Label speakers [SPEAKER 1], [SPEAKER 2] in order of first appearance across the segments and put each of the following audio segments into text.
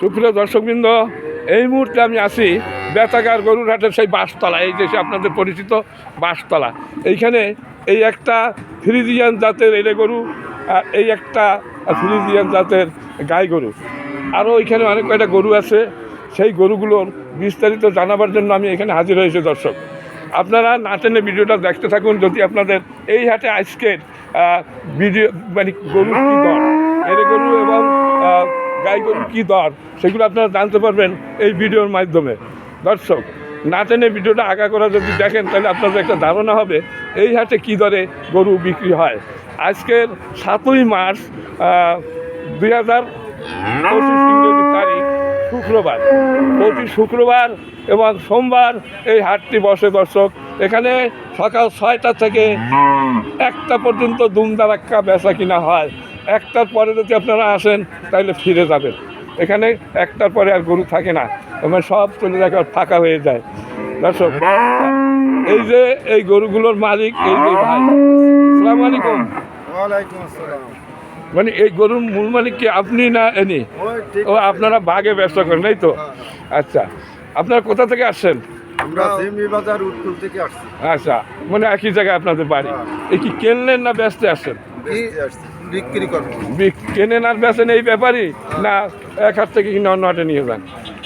[SPEAKER 1] সুপ্রিয় দর্শকবৃন্দ, এই মুহূর্তে আমি আছি বেতাগার গরুর হাটের সেই বাসতলা, এই যে সে আপনাদের পরিচিত বাসতলা। এইখানে এই একটা ফ্রিজিয়ান জাতের এলে গরু, আর এই একটা ফ্রিজিয়ান জাতের গাই গরু। আরও এখানে অনেক কয়টা গরু আছে, সেই গরুগুলোর বিস্তারিত জানাবার জন্য আমি এখানে হাজির হয়েছি, দর্শক। আপনারা না টেনে ভিডিওটা দেখতে থাকুন, যদি আপনাদের এই হাটে আজকের ভিডিও মানে গরু এলে গরু এবং গাই গরু কী দর সেগুলো আপনারা জানতে পারবেন এই ভিডিওর মাধ্যমে। দর্শক না টেনে ভিডিওটা আগা করা যদি দেখেন তাহলে আপনাদের একটা ধারণা হবে এই হাটে কী দরে গরু বিক্রি হয়। আজকের সাতই মার্চ দুই হাজার তারিখ শুক্রবার। প্রতি শুক্রবার এবং সোমবার এই হাটটি বসে দর্শক। এখানে সকাল ছয়টা থেকে একটা পর্যন্ত দুমদারাক্কা বেচা কিনা হয়। একটার পরে যদি আপনারা আসেন তাহলে ফিরে যাবেন। এখানে একটার পরে আর গরু থাকে না। এবং সব চলে যায় ফাঁকা হয়ে যায়। দর্শক এই যে এই গরুগুলোর মালিক এই যে ভাই। সালাম আলাইকুম। মানে এই গরুর মূল মালিক কি আপনি না এনি? ও আপনারা ভাগে ব্যবসা করেন এই তো? আচ্ছা আপনারা কোথা থেকে আসছেন?
[SPEAKER 2] আমরা বাজার উত্তর থেকে আসছি।
[SPEAKER 1] আচ্ছা মানে একই জায়গায় আপনাদের বাড়ি। এই কি কিনলেন না ব্যস্তে আসছেন?
[SPEAKER 2] বিক্রি করব।
[SPEAKER 1] বি- কেনেন আর বেচেন এই ব্যাপারই। না এক হাত থেকে কিনে অন্য হাটে নিয়ে যান।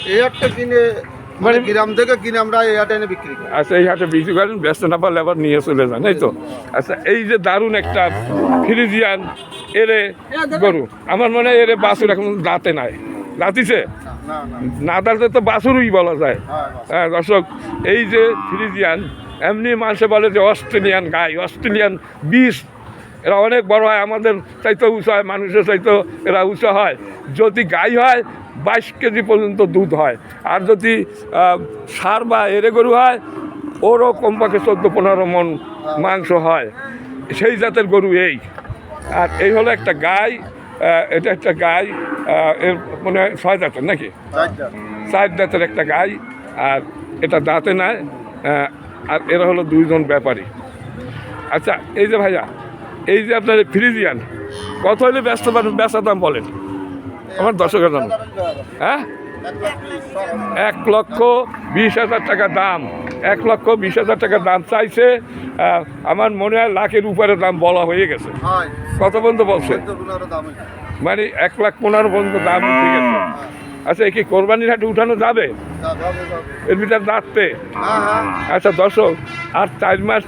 [SPEAKER 2] এই একটা কিনে মানে
[SPEAKER 1] মানে-
[SPEAKER 2] গ্রাম থেকে কিনে আমরা এই হাটে এনে বিক্রি করি।
[SPEAKER 1] আচ্ছা এই হাটে বিক্রি করেন ব্যস্ত না পারলে আবার নিয়ে চলে যান এই তো। আচ্ছা এই যে দারুণ একটা ফ্রিজিয়ান এরে গরু। আমার মনে হয় এরে বাছুর এখন দাঁতে নাই। দাঁতিছে?
[SPEAKER 2] না না
[SPEAKER 1] না। দাঁতে তো বাছুরই বলা যায়।
[SPEAKER 2] হ্যাঁ।
[SPEAKER 1] হ্যাঁ দর্শক এই যে ফ্রিজিয়ান এমনি মানুষে বলে যে অস্ট্রেলিয়ান গাই অস্ট্রেলিয়ান বিষ এরা অনেক বড় হয় আমাদের চাইতে উঁচু হয় মানুষের চাইতে এরা উঁচু হয়। যদি গাই হয় বাইশ কেজি পর্যন্ত দুধ হয়। আর যদি সার বা এরে গরু হয় ওরও কমপক্ষে চোদ্দ পনেরো মন মাংস হয়। সেই জাতের গরু এই। আর এই হলো একটা গাই এটা একটা গাই এর মানে ছয় জাতের নাকি? চার দাঁতের একটা গাই আর এটা দাঁতে নেয় আর এরা হলো দুইজন ব্যাপারী। আচ্ছা এই যে ভাইয়া এই যে আপনার ফ্রিজিয়ান কত হলে ব্যস্ত ব্যস্ত দাম বলেন? আমার দর্শকের দাম। হ্যাঁ? এক লক্ষ বিশ হাজার টাকা দাম। এক লক্ষ বিশ হাজার টাকা দাম চাইছে আমার মনে হয় লাখের উপরে দাম বলা হয়ে গেছে। কত পর্যন্ত বলছে। মানে এক লাখ পনেরো পর্যন্ত দাম উঠে গেছে। আচ্ছা এই কি কোরবানির হাটে উঠানো যাবে। এর ভিতরে দাঁততে
[SPEAKER 2] হ্যাঁ হ্যাঁ।
[SPEAKER 1] আচ্ছা দর্শক আর চার মাস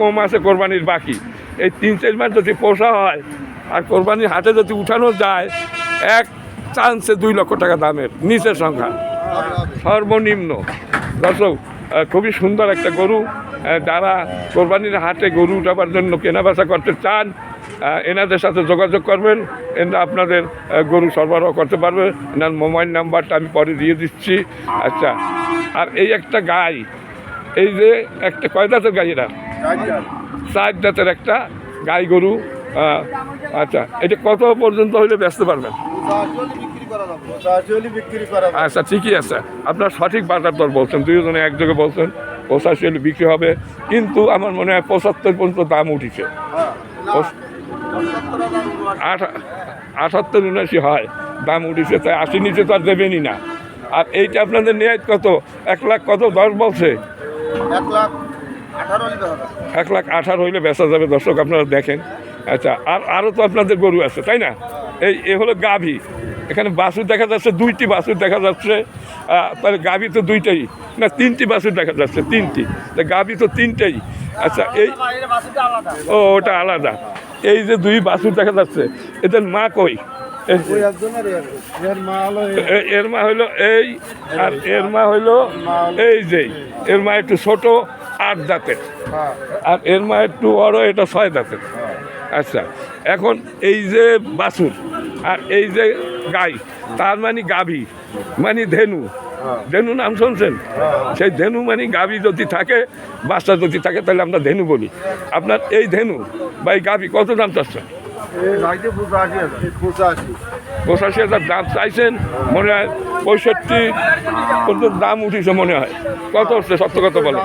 [SPEAKER 1] কম আছে কোরবানির বাকি। এই তিন, চার মাস যদি পোষা হয়, আর কোরবানির হাটে যদি উঠানো যায়, এক চান্সে দুই লক্ষ টাকা দামের, নিচের সংখ্যা। সর্বনিম্ন। দর্শক খুবই সুন্দর একটা গরু যারা কোরবানির হাটে গরু উঠাবার জন্য কেনাবেচা করতে চান এনাদের সাথে যোগাযোগ করবেন। এনারা আপনাদের গরু সরবরাহ করতে পারবে। এনার মোবাইল নাম্বারটা আমি পরে দিয়ে দিচ্ছি। আচ্ছা আর এই একটা গাই, এই যে একটা কয় দাঁতের গাই
[SPEAKER 2] চারটা।
[SPEAKER 1] চার দাঁতের একটা গাই গরু আচ্ছা এটা কত পর্যন্ত হলে ব্যস্ত পারবেন। আচ্ছা ঠিকই আছে আপনার সঠিক বাজার দর বলছেন দুজনে একযোগে বলছেন, পঁচাশি হলে বিক্রি হবে, কিন্তু আমার মনে হয় পঁচাত্তর পর্যন্ত দাম উঠেছে আটাত্তর উনাশি হয়, দাম উঠেছে, তাই আশি নিচে তো আর দেবেনই না আর এইটা আপনাদের নেয় কত এক লাখ কত দশ বলছে
[SPEAKER 2] এক লাখ।
[SPEAKER 1] এক লাখ আঠারো হইলে বেচা যাবে দর্শক আপনারা দেখেন। আচ্ছা আর আরও তো আপনাদের গরু আছে তাই না? এই এ হলো গাভী। এখানে বাছুর দেখা যাচ্ছে দুইটি বাছুর দেখা যাচ্ছে। তাহলে গাভী তো দুইটাই। না তিনটি বাছুর দেখা যাচ্ছে তিনটি। তা গাভী তো তিনটেই। আচ্ছা এই ও ওটা আলাদা। এই যে দুই বাছুর দেখা যাচ্ছে এদের মা কই?
[SPEAKER 2] এর মা
[SPEAKER 1] হইল এই আর এর মা হইল এই যে এর মা একটু ছোট। আট দাঁতের আর এর মা একটু বড়, এটা ছয় দাঁতের আচ্ছা এখন এই যে বাছুর আর এই যে গাই, তার মানে গাভী মানে ধেনু। ধেনু নাম শুনছেন? সেই ধেনু মানে গাভী যদি থাকে, বাচ্চা যদি থাকে, তাহলে আমরা ধেনু বলি। আপনার এই ধেনু বা এই গাভী কত দাম চাচ্ছেন?
[SPEAKER 2] পঁচাশি হাজার।
[SPEAKER 1] দাম চাইছেন মনে হয় পঁয়ষট্টি পর্যন্ত দাম উঠেছে মনে হয়। কত হচ্ছে সত্য কথা বলে।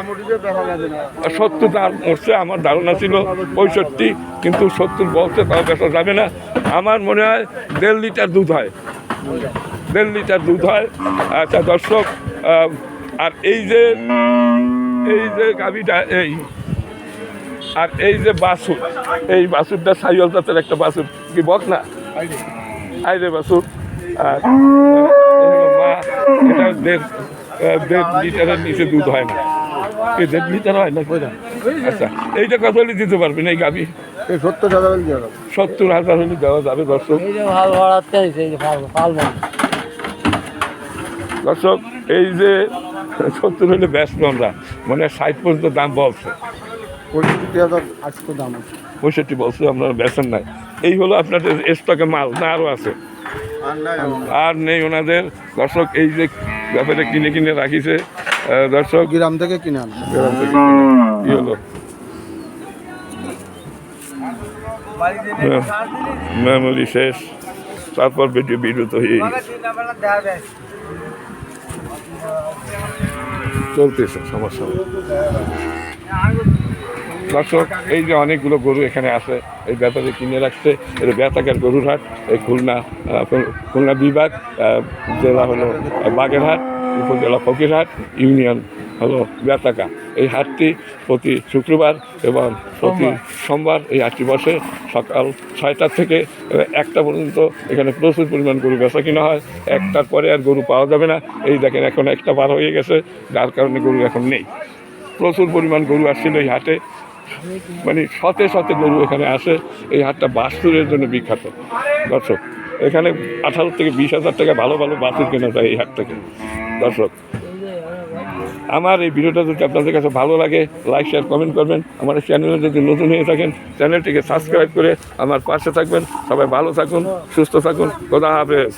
[SPEAKER 1] সত্তর দাম উঠছে আমার ধারণা ছিল পঁয়ষট্টি কিন্তু সত্তর বলছে তাও বেচা যাবে না। আমার মনে হয় দেড় লিটার দুধ হয়। দেড় লিটার দুধ হয়। আচ্ছা দর্শক আর এই যে এই যে গাভিটা এই আর এই যে বাসুর এই বাসুরটা সাইল জাতের একটা বাসুর। কি বক না? আইরে। বাসুর। আর এটা দেড় দেড় লিটারের নিচে দুধ হয় না। এই দেড় লিটার হয় না? আচ্ছা এইটা কত হলে দিতে পারবেন এই গাভি
[SPEAKER 2] এই সত্তর টাকা হলে দেওয়া
[SPEAKER 1] সত্তর হাজার হলে দেওয়া যাবে দর্শক। দর্শক এই যে সত্তর হলে ব্যস্ত আমরা। মানে ষাট পর্যন্ত দাম বলছে।
[SPEAKER 2] পঁয়ষট্টি হাজার
[SPEAKER 3] আজকে দাম আছে।
[SPEAKER 1] পঁয়ষট্টি বলছে আপনারা বেচেন নাই। এই হলো আপনাদের স্টকে মাল না আরও আছে?
[SPEAKER 2] আর নেই
[SPEAKER 1] ওনাদের। দর্শক এই যে ব্যাপারে কিনে কিনে রাখিছে দর্শক।
[SPEAKER 2] গ্রাম থেকে কিনে আন
[SPEAKER 1] এরকম থেকে। কি হলো? মেমোরি শেষ। তারপর ভিডিও বিরত হয়ে চলতেছে সমস্যা। দর্শক এই যে অনেকগুলো গরু এখানে আছে এই ব্যাপারে কিনে রাখছে। এটা বেতাকার গরুর হাট এই খুলনা খুলনা বিভাগ জেলা হলো বাগেরহাট উপজেলা ফকিরহাট ইউনিয়ন হলো বেতাকা। এই হাটটি প্রতি শুক্রবার এবং প্রতি সোমবার। এই হাটটি বসে সকাল ছয়টার থেকে একটা পর্যন্ত এখানে প্রচুর পরিমাণ গরু বেচা কিনা হয়। একটার পরে আর গরু পাওয়া যাবে না। এই দেখেন এখন একটা বার হয়ে গেছে যার কারণে গরু এখন নেই। প্রচুর পরিমাণ গরু আসছিল এই হাটে। মানে শতে শতে গরু এখানে আসে, এই হাটটা বাস্তুরের জন্য বিখ্যাত। দর্শক, এখানে আঠারো থেকে বিশ হাজার টাকা ভালো ভালো বাছুর কেনা যায় এই হাট থেকে দর্শক, আমার এই ভিডিওটা যদি আপনাদের কাছে ভালো লাগে লাইক শেয়ার কমেন্ট করবেন। আমার চ্যানেলে যদি নতুন হয়ে থাকেন চ্যানেলটিকে সাবস্ক্রাইব করে আমার পাশে থাকবেন। সবাই ভালো থাকুন, সুস্থ থাকুন। খোদা হাফেজ।